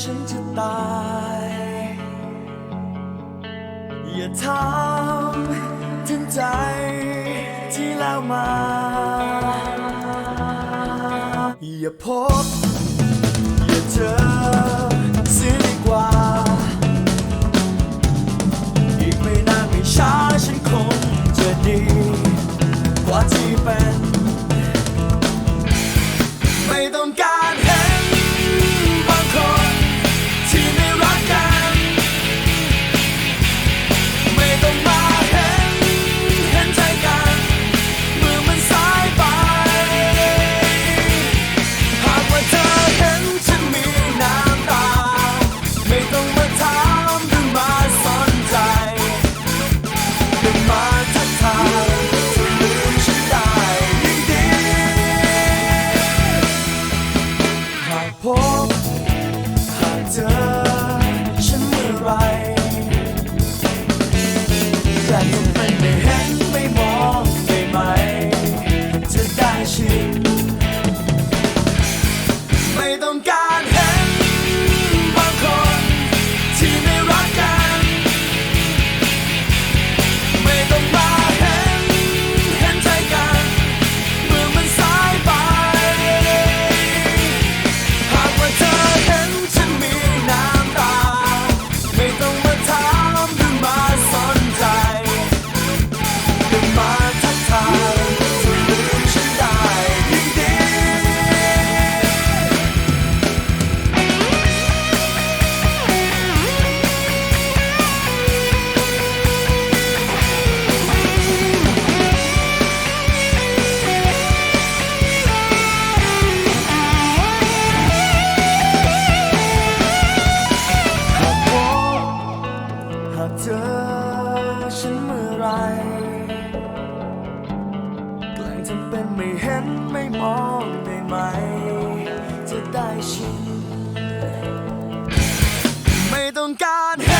ฉันจะตาย อย่าถามถึงใจที่แล้วมา อย่าพบ อย่าเจอเสียดีกว่า อีกไม่นานไม่ช้าฉันคงจะดี กว่าที่เป็น that you make me. ฉัน ไม่ต้องการ